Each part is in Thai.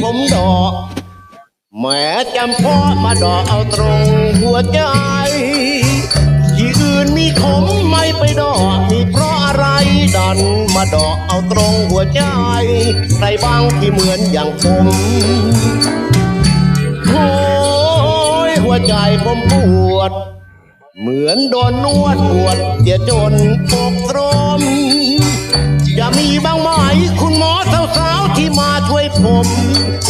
ผมดอกแม่จำพ่อมาดอกเอาตรงหัวใจ ที่อื่นมีของไม่ไปดอกมีเพราะอะไรดันมาดอกเอาตรงหัวใจ ใครบ้างที่เหมือนอย่างผมโอ้ยหัวใจผมปวด เหมือนโดนนวดปวดเจียจนปกตรม ผม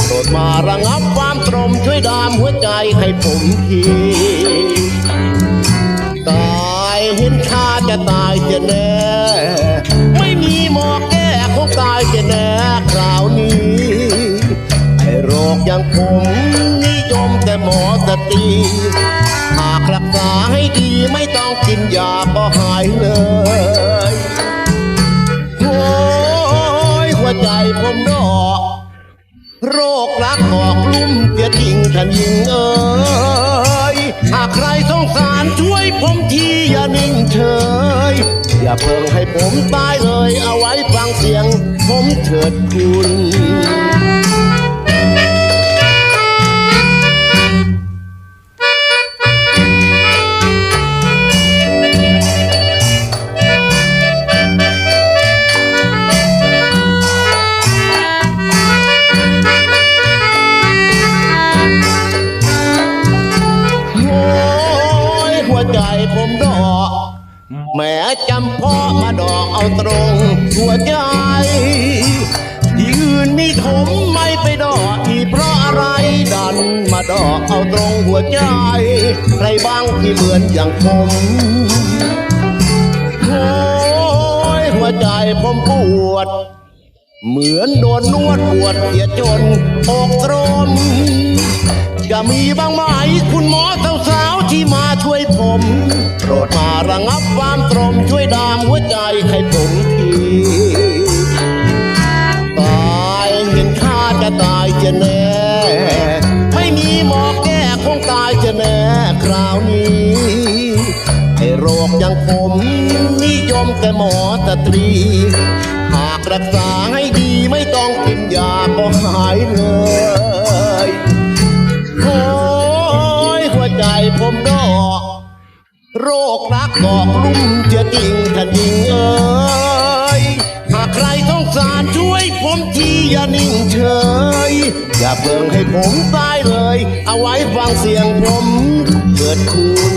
โปรดมาระงับความตรมช่วยดามหัวใจให้ผมทีตายเห็นชาจะตายจะแน่ไม่มีหมอแก้คงตายจะแน่คราวนี้ไอ้โรคอย่างผมนิยมแต่หมอสตีหากรักษาให้ดีไม่ต้องกินยาก็หายเลย โรครักออกลุ่มเกียจริงท่านยิงเอ้ยหากใครสงสารช่วยผมทีอย่านิ่งเฉย อย่าเพิ่งให้ผมตายเลยเอาไว้ฟังเสียง ผมเถิดคุณ แม้จำพ่อมาดอกเอาตรงหัวใจที่อื่นมีถมไม่ไปดอกอีเพราะอะไรดันมาดอกเอาตรงหัวใจ ใครบ้างที่เหมือนอย่างผมโอ้ยหัวใจผมปวด เหมือนโดนนวดปวดเสียจนอกตรมจะมีบ้างไหม รดมาระงับความตรมช่วยดามหัวใจให้ผมทีตายเห็นค่าจะตายจะแน่ ไม่มีหมอแก้คงตายจะแน่คราวนี้ไอ้โรคอย่างผมนิยมแต่หมอตตรี หากรักษาให้ดีไม่ต้องกินยาก็หายเลย โรครักกอกลุ่มจะจริงท่านยิงเอ้ยหากใครต้องสารช่วยผมทีอย่านิ่งเฉย อย่าเพิ่งให้ผมตายเลย เอาไว้ฟังเสียงผมเกิดคุณ